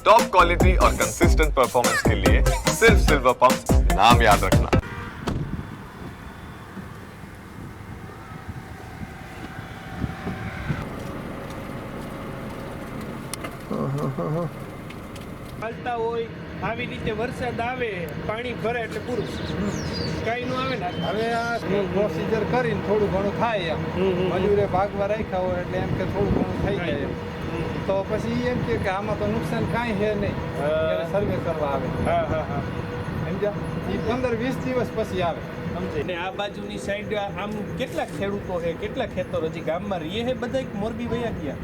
Top quality और consistent performance के लिए सिर्फ सिल्वर पंप नाम याद रखना ચાલતા હોય આવી રીતે વરસાદ આવે પાણી ભરે એટલે પૂરું કઈ નું આવે ને હવે આ પ્રોસિજર કરીને થોડું ઘણું થાય એમ હમ, હમ. મજૂરે ભાગમાં રાખ્યા હોય એટલે એમ કે થોડું ઘણું થઈ જાય એમ તો પછી એમ કે કે આમાં તો નુકસાન કાંઈ છે નહીં. સર્વે કરવા આવે. હા હા હા. સમજ્યા? એ પંદર વીસ દિવસ પછી આવે. સમજે ને આ બાજુની સાઈડ આમ કેટલા ખેડૂતો છે કેટલા ખેતરો હજી ગામમાં રહીએ છે બધા એક મોરબી વયા ગયા?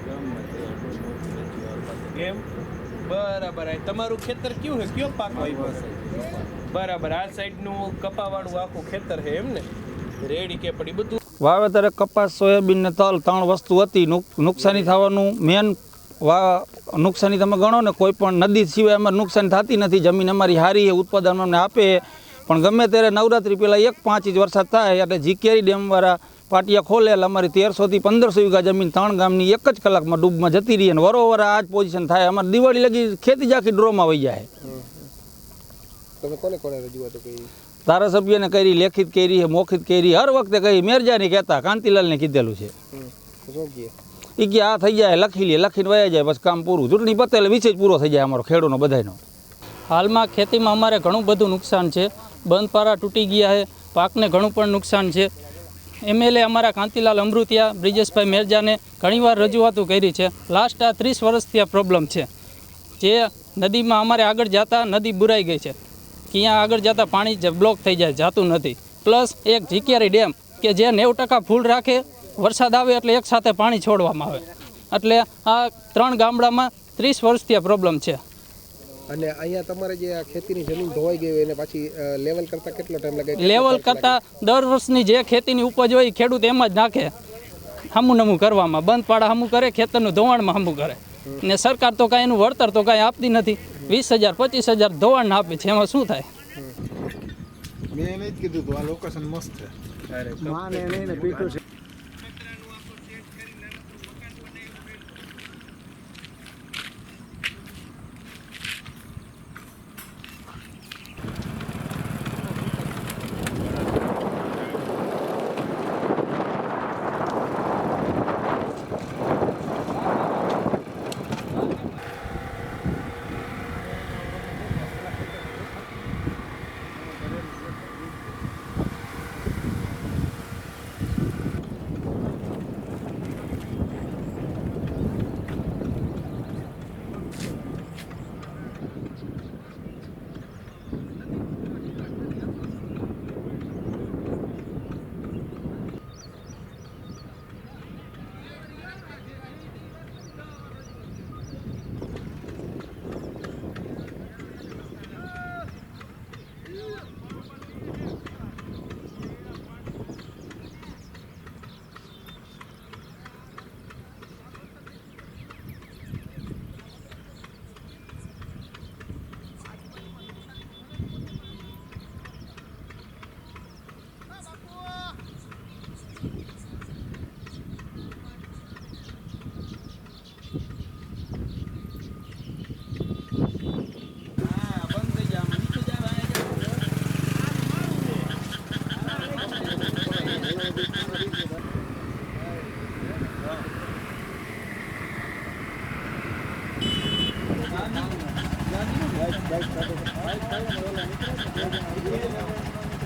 એમ? બરાબર. તમારું ખેતર કયું છે કયો પાક વાવ્યો છે? બરાબર. આ સાઈડનું કપાવાળું આખું ખેતર છે એમ ને? રેડી કે પડી બધું વાવેતરે કપાસ સોયાબીન ને તલ ત્રણ વસ્તુ હતી. નુકસાની થવાનું મેન વા નુકસાની તમે ગણો ને કોઈ પણ નદી સિવાય અમારે નુકસાન થતી નથી. જમીન અમારી સારી છે ઉત્પાદન અમને આપે પણ ગમે ત્યારે નવરાત્રી પહેલાં એક પાંચ ઇંચ વરસાદ થાય એટલે જીકેરી ડેમવાળા પાટિયા ખોલે એટલે અમારી તેરસોથી પંદરસો વીઘા જમીન ત્રણ ગામની એક જ કલાકમાં ડૂબમાં જતી રહી અને વરોવર આ જ પોઝિશન થાય. અમારે દિવાળી લગી ખેતી જ આખી ડ્રોમાં વહી જાય. ધારાસભ્યને કરી લેખિત કરી મોખિત મૌખિત કરી. હર વખતે કહી મેરજાની કહેતા કાંતિલાલને કીધેલું છે. એ કે આ થઈ જાય, લખી લે, લખીને વયા જાય બસ કામ પૂરું ચૂંટણી પતે એટલે વિષય જ પૂરો થઈ જાય અમારો ખેડૂતનો બધાનો હાલમાં ખેતીમાં અમારે ઘણું બધું નુકસાન છે. બંધ પારા તૂટી ગયા છે, પાકને ઘણું પણ નુકસાન છે. એમએલએ અમારા કાંતિલાલ અમૃતિયા, બ્રિજેશભાઈ મેરજાને ઘણીવાર રજૂઆતો કરી છે. લાસ્ટ આ ત્રીસ વર્ષથી આ પ્રોબ્લેમ છે. જે નદીમાં અમારે આગળ જતા નદી બુરાઈ ગઈ છે. ત્યાં આગળ જતાં પાણી બ્લોક થઈ જાય, જાતું નથી. પ્લસ એક જીકેરી ડેમ કે જે નેવું ટકા ફૂલ રાખે વરસાદ આવે એટલે એક સાથે પાણી છોડવામાં આવે. એટલે આ ત્રણ ગામડામાં ત્રીસ વર્ષથી આ પ્રોબ્લેમ છે. અને અહીંયા તમારે જે આ ખેતીની જમીન ધોવાઈ ગઈ હોય એને પાછી લેવલ કરતા કેટલો ટાઈમ લાગે? લેવલ કરતા દર વર્ષની જે ખેતીની ઉપજ હોય ખેડૂત એમ જ નાખે. હમું નમું કરવામાં. બંધ પાડા હમું કરે ખેતરનું ધોવાણમાં હમું કરે. ને સરકાર તો કાંઈ એનું વળતર તો કાંઈ આપતી નથી. વીસ હજાર પચીસ હજાર ધોવાણ આપે છે. એમાં શું થાય? મેં એને જ કીધું હતું આ લોકેશન મસ્ત છે. માને નહીં પીઠું છે.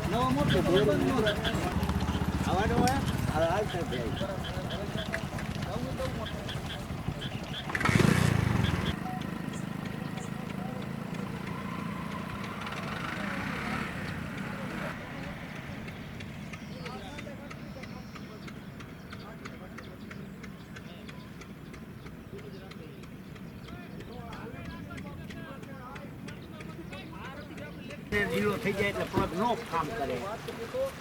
નવો મોટો અવાજ અવાજ હાલ સાહેબ ઢીલો થઈ જાય એટલે પ્લોટ નો કામ કરે.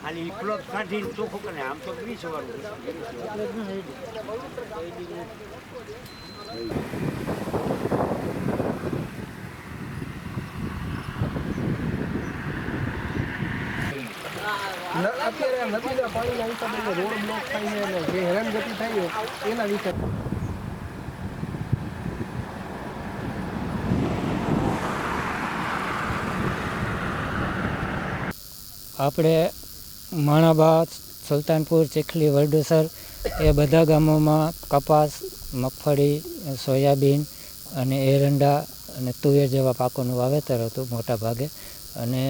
ખાલી પ્લોટ કાઢીને ચોખ્ખો કરે. આમ તો વીસ વાળું અત્યારે નદીના પાણીના હિસાબે રોડ બ્લોક થાય છે જે હેરાનગતિ થાય એના વિશે આપણે માણાબા સુલતાનપુર, ચીખલી વરડુસર એ બધા ગામોમાં કપાસ, મગફળી, સોયાબીન અને એરંડા અને તુવેર જેવા પાકોનું વાવેતર હતું મોટા ભાગે. અને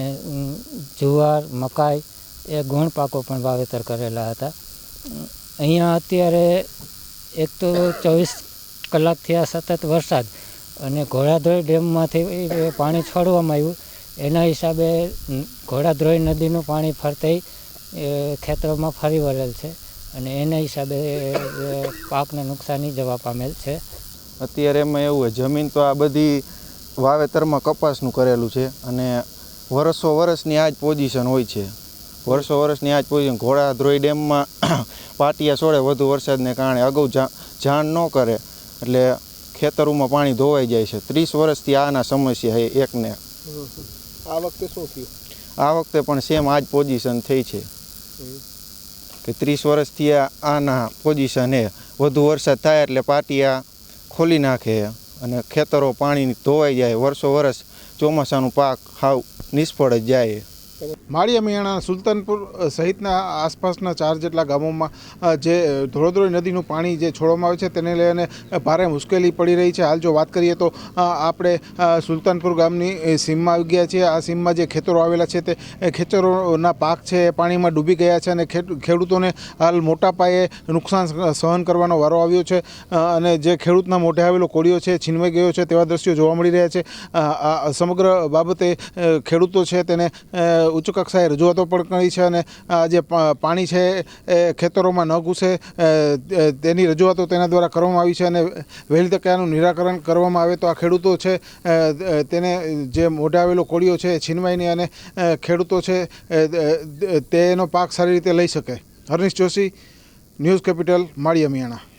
જુવાર, મકાઈ એ ગૌણ પાકો પણ વાવેતર કરેલા હતા. અહીંયા અત્યારે એક તો ચોવીસ કલાકથી આ સતત વરસાદ અને ઘોડાધોઈ ડેમમાંથી પાણી છોડવામાં આવ્યું. એના હિસાબે ન- નદીનું પાણી ફરતે એ ખેતરોમાં ફરી વળેલ છે. અને એના હિસાબે પાકને નુકસાની જવા પામેલ છે. અત્યારે એમાં એવું હોય જમીન તો આ બધી વાવેતરમાં કપાસનું કરેલું છે અને વર્ષો વર્ષની આ જ પોઝિશન હોય છે. વર્ષો વર્ષની આ જ પોઝિશન ઘોડાધ્રોઈ ડેમમાં પાટિયા છોડે વધુ વરસાદને કારણે અગાઉ જાણ ન કરે એટલે ખેતરોમાં પાણી ધોવાઈ જાય છે. ત્રીસ વર્ષથી આના સમસ્યા છે એકને. આ વખતે શું થયું? આ વખતે પણ સેમ આ જ પોઝિશન થઈ છે. કે ત્રીસ વર્ષથી આના પોઝિશન એ વધુ વરસાદ થાય એટલે પાટિયા ખોલી નાખે અને ખેતરો પાણી ધોવાઈ જાય. વર્ષો વર્ષ ચોમાસાનું પાક હાવ નિષ્ફળ જ જાય. માળિયા મિયાણા સુલતાનપુર સહિતના આસપાસના ચાર જેટલા ગામોમાં જે ધોળોધોળી નદીનું પાણી જે છોડવામાં આવે છે તેને લઈને ભારે મુશ્કેલી પડી રહી છે. હાલ જો વાત કરીએ તો આપણે સુલતાનપુર ગામની સીમમાં આવી ગયા છીએ. આ સીમમાં જે ખેતરો આવેલા છે તે ખેતરોના પાક છે એ પાણીમાં ડૂબી ગયા છે અને ખેડ- ખેડૂતોને હાલ મોટા પાયે નુકસાન સહન કરવાનો વારો આવ્યો છે. અને જે ખેડૂતના મોઢે આવેલો કોળિયો છે છીનવાઈ ગયો છે તેવા દ્રશ્યો જોવા મળી રહ્યા છે. આ સમગ્ર બાબતે ખેડૂતો છે તેને ઉચ્ચ કક્ષાએ રજૂઆતો પણ કરી છે અને જે પાણી છે એ ખેતરોમાં ન ઘૂસે તેની રજૂઆતો તેના દ્વારા કરવામાં આવી છે અને વહેલી તકે આનું નિરાકરણ કરવામાં આવે તો આ ખેડૂતો છે તેને જે મોઢાવેલો કોળિયો છે છીનવાય અને ખેડૂતો છે તેનો પાક સારી રીતે લઈ શકે. Harnish Joshi, News Capital, Maliya Miyana.